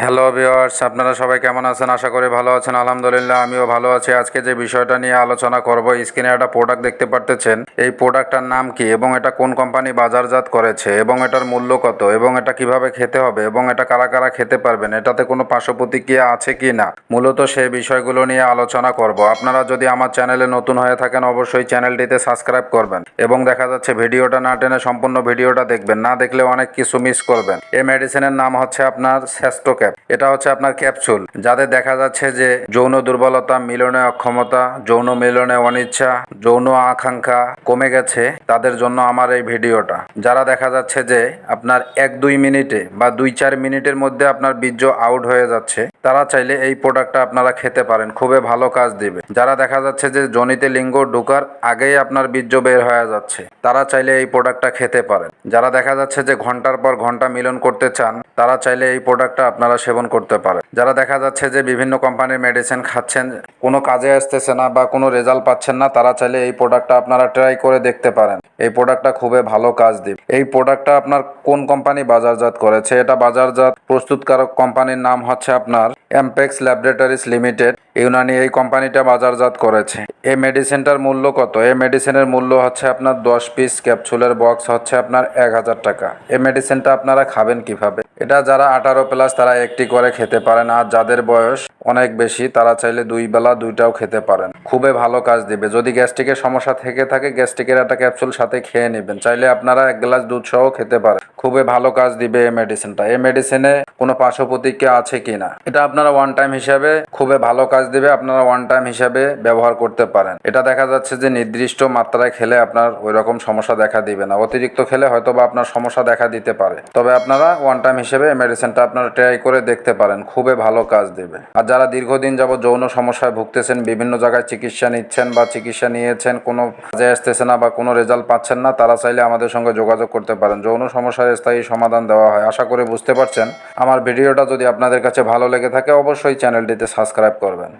Hello viewers আপনারা সবাই কেমন আছেন? আশা করি ভালো আছেন। আলহামদুলিল্লাহ, আমিও ভালো আছি। আজকে যে বিষয়টা নিয়ে আলোচনা করব, স্ক্রিনে একটা প্রোডাক্ট দেখতে পারতেছেন। এই প্রোডাক্টটার নাম কি এবং এটা কোন কোম্পানি বাজারজাত করেছে এবং এটার মূল্য কত এবং এটা কীভাবে খেতে হবে এবং এটা কারা কারা খেতে পারবেন, এটাতে কোনো পার্শ্ব প্রতিক্রিয়া আছে কি না? মূলত সেই বিষয়গুলো নিয়ে আলোচনা করব। আপনারা যদি আমার চ্যানেলে নতুন হয়ে থাকেন, অবশ্যই চ্যানেলটিতে সাবস্ক্রাইব করবেন এবং দেখা যাচ্ছে ভিডিওটা না টেনে সম্পূর্ণ ভিডিওটা দেখবেন। না দেখলে অনেক কিছু মিস করবেন। এই মেডিসিনের নাম হচ্ছে আপনার স্যাস্টো ক্যাপ। এটা হচ্ছে আপনার ক্যাপসুল। যাদের দেখা যাচ্ছে যে যৌন দুর্বলতা, মিলনে অক্ষমতা, যৌন মিলনে অনিচ্ছা, যৌন আকাঙ্ক্ষা কমে গেছে, তাদের জন্য আমার এই ভিডিওটা। যারা দেখা যাচ্ছে যে আপনার এক দুই মিনিটে বা দুই চার মিনিটের মধ্যে আপনার বীর্য আউট হয়ে যাচ্ছে তারা চাইলে এই প্রোডাক্টটা আপনারা খেতে পারেন, খুবই ভালো কাজ দিবে। যারা দেখা যাচ্ছে যে জনিতে লিঙ্গ ঢুকার আগেই আপনার বীর্য বের হয়ে যাচ্ছে, তারা চাইলে এই প্রোডাক্টটা খেতে পারেন। যারা দেখা যাচ্ছে যে ঘণ্টার পর ঘণ্টা মিলন করতে চান, তারা চাইলে এই প্রোডাক্টটা আপনারা সেবন করতে পারেন। যারা দেখা যাচ্ছে যে বিভিন্ন কোম্পানির মেডিসিন খাচ্ছেন, কোনো কাজে আসতেছে না বা কোনো রেজাল্ট পাচ্ছেন না, তারা চাইলে এই প্রোডাক্টটা আপনারা ট্রাই করে দেখতে পারেন। এই প্রোডাক্টটা খুবই ভালো কাজ দিবে। এই প্রোডাক্টটা আপনার কোন কোম্পানি বাজারজাত করেছে? এটা বাজারজাত প্রস্তুতকারক কোম্পানির নাম হচ্ছে আপনার এমপেক্স ল্যাবরেটরিজ লিমিটেড ইউনানি এই কোম্পানিটা বাজারজাত করেছে। এই মেডিসিনটার মূল্য কত? এই মেডিসিনের মূল্য হচ্ছে আপনার দশ পিস ক্যাপসুলের বক্স হচ্ছে আপনার এক হাজার টাকা। এই মেডিসিনটা আপনারা খাবেন কীভাবে? এটা যারা আঠারো প্লাস তারা একটি করে খেতে পারেন, আর যাদের বয়স অনেক বেশি তারা চাইলে দুই বেলা দুইটাও খেতে পারেন। খুবই ভালো কাজ দিবে। যদি গ্যাস্ট্রিকের সমস্যা থেকে থাকে, গ্যাস্ট্রিকের একটা ক্যাপসুল সাথে খেয়ে নেবেন। চাইলে আপনারা এক গ্লাস দুধ সহ খেতে পারেন। খুবই ভালো কাজ দিবে এই মেডিসিনটা। এই মেডিসিনে কোনো পার্শ্ব প্রতিক্রিয়া আছে কি না এটা আপনারা ওয়ান টাইম হিসাবে খুবই ভালো কাজ দিবে আপনারা ওয়ান টাইম হিসাবে ব্যবহার করতে পারেন। এটা দেখা যাচ্ছে যে নির্দিষ্ট মাত্রায় খেলে আপনার ওই রকম সমস্যা দেখা দিবে না। অতিরিক্ত খেলে হয়তো বা আপনার সমস্যা দেখা দিতে পারে। তবে আপনারা ওয়ান টাইম হিসেবে মেডিসিনটা আপনারা ট্রাই করে দেখতে পারেন, খুবই ভালো কাজ দেবে। আর যারা দীর্ঘদিন যাবত যৌন সমস্যায় ভুগতেছেন, বিভিন্ন জায়গায় চিকিৎসা নিচ্ছেন বা চিকিৎসা নিয়েছেন, কোনো কাজে আসতেছে না বা কোনো রেজাল্ট পাচ্ছেন না, তারা চাইলে আমাদের সঙ্গে যোগাযোগ করতে পারেন। যৌন সমস্যার স্থায়ী সমাধান দেওয়া হয়। আশা করে বুঝতে পারছেন। আমার ভিডিওটা যদি আপনাদের কাছে ভালো লেগে থাকে, অবশ্যই চ্যানেলটিতে সাবস্ক্রাইব করবেন।